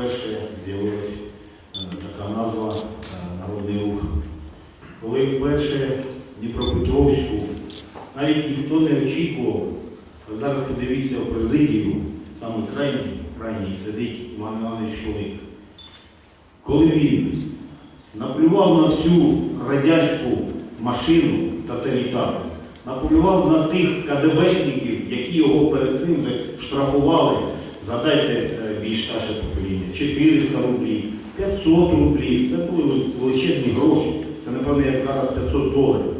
вперше з'явилася е, така назва е, Народний рух. Коли вперше Дніпропетровську навіть ніхто не очікував, зараз подивіться в президію, саме крайній, крайній сидить Іван Іванович Чолик. Коли він наплював на всю радянську машину тоталітарну, наплював на тих КДБшників, які його перед цим штрафували, згадайте більш старше покоління, 400 рублів, 500 рублів, це були величезні гроші. Це, напевно, як зараз 500 доларів.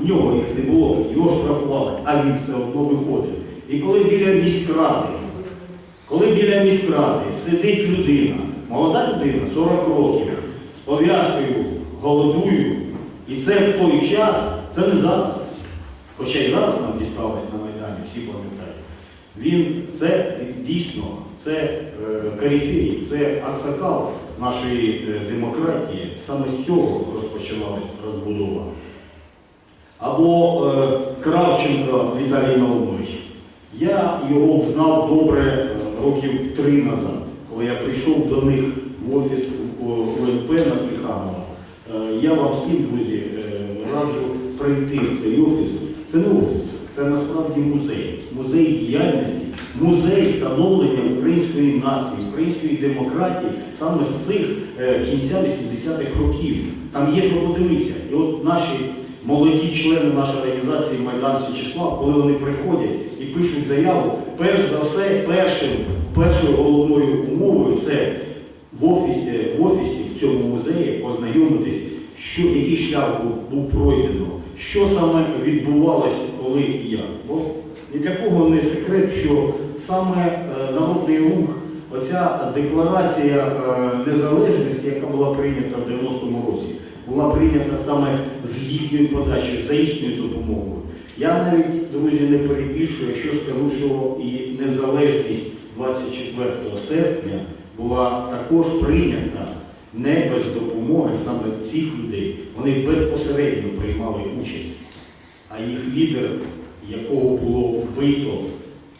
В нього їх не було, його штрафували, а він все одно виходив. І коли біля міськради, коли біля міськради сидить людина, молода людина, 40 років, з пов'язкою, голодую, і це в той час, це не зараз. Хоча й зараз нам дісталось на Майдані, всі пам'ятають. Він це дійсно, це е, каріфей, це аксакал нашої е, демократії. Саме з цього розпочиналась розбудова. Або е, Кравченко Віталій Наумович. Я його знав добре е, років три назад, коли я прийшов до них в офіс у УНП на Плеханова. Е, Я вам всім, друзі, раджу прийти в цей офіс. Це не офіс, це насправді музей. Музей діяльності, музей становлення української нації, української демократії саме з цих е, кінця 80-х років. Там є що подивитися. І от наші молоді члени нашої організації Майдан Січеслав, коли вони приходять і пишуть заяву, перш за все, першим, першою головною умовою це в офісі, в офісі в цьому музеї ознайомитись, що, який шлях був пройдено, що саме відбувалося, коли і як. Бо ні для кого не секрет, що саме е, народний рух, оця декларація е, незалежності, яка була прийнята в 90-му році, була прийнята саме з їхньою подачею, за їхньою допомогою. Я навіть, друзі, не перебільшую, якщо скажу, що і незалежність 24 серпня була також прийнята не без допомоги саме цих людей. Вони безпосередньо приймали участь, а їх лідер, якого було вбито,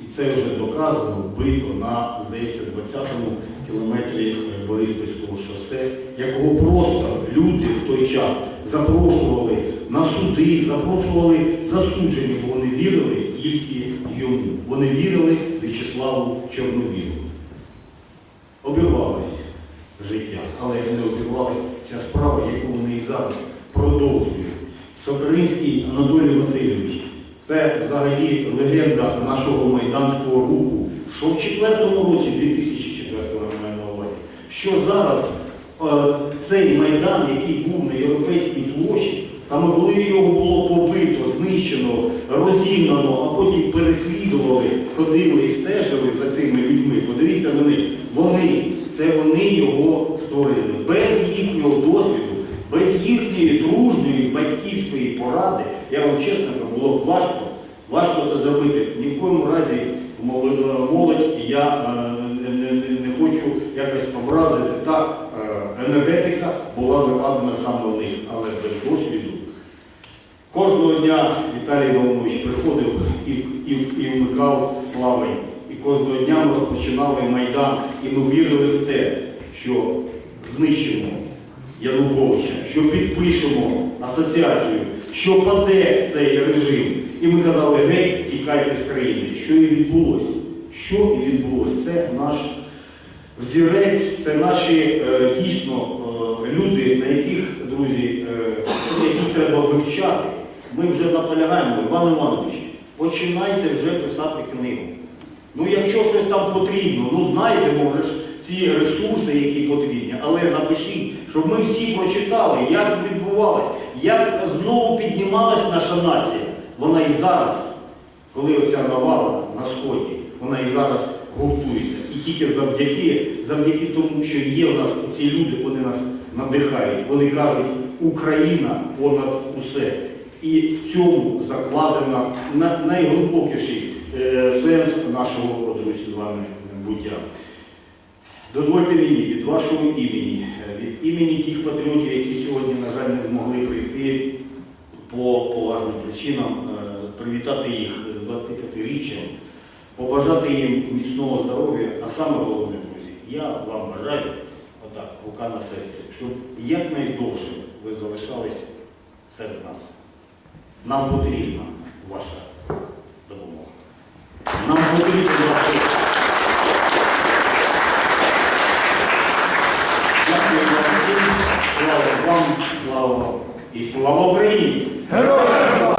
і це вже доказано, вбито на, здається, 20-му кілометрі е, Бориспільського шосе, якого просто люди в той час запрошували на суди, запрошували засудження, бо вони вірили тільки йому. Вони вірили В'ячеславу Чорновілу. Обірвалося життя, але не обірвалася ця справа, яку вони і зараз продовжують. Сокринський Анатолій Васильович це взагалі легенда нашого майданського руху, що в четвертому році, 2004 маю на увазі, що зараз е, цей майдан, який був на Європейській площі, саме коли його було побито, знищено, розігнано, а потім переслідували, ходили і стежили за цими людьми. Подивіться на них. Вони, це вони його створили. Без їхнього досвіду, без їхньої дружньої батьківської поради, я вам чесно кажу, було б важко, важко це зробити. Ні в коєму разі молодь, я е, не, не, не, хочу якось образити. Так, е, енергетика була закладена саме в них, але без досвіду. Кожного дня Віталій Наумович приходив і, і, і вмикав слави. І кожного дня ми розпочинали Майдан, і ми вірили в те, що знищимо Януковича, що підпишемо асоціацію, що паде цей режим. І ми казали, геть, тікайте з країни. Що і відбулося? Що і відбулося? Це наш взірець, це наші е, дійсно е, люди, на яких, друзі, е, яких треба вивчати. Ми вже наполягаємо, Іван Іванович, починайте вже писати книгу. Ну, якщо щось там потрібно, ну знаєте, може ж ці ресурси, які потрібні, але напишіть, щоб ми всі прочитали, як відбувалось, як знову піднімалась наша нація. Вона і зараз, коли оця навала на сході, вона і зараз гуртується. І тільки завдяки, завдяки тому, що є в нас ці люди, вони нас надихають. Вони кажуть, Україна понад усе. І в цьому закладено на- найглибокіший е, сенс нашого друзі з вами буття. Дозвольте мені від вашого імені, е, від імені тих патріотів, які сьогодні, на жаль, не змогли прийти по поважним причинам, е, привітати їх з 25-річчям, побажати їм міцного здоров'я, а саме головне, друзі, я вам бажаю, отак, рука на серці, щоб якнайдовше ви залишалися серед нас. Нам потрібна ваша допомога. Нам потрібна ваша. Дякую вам всім. Слава вам, слава і слава Україні! Героям слава!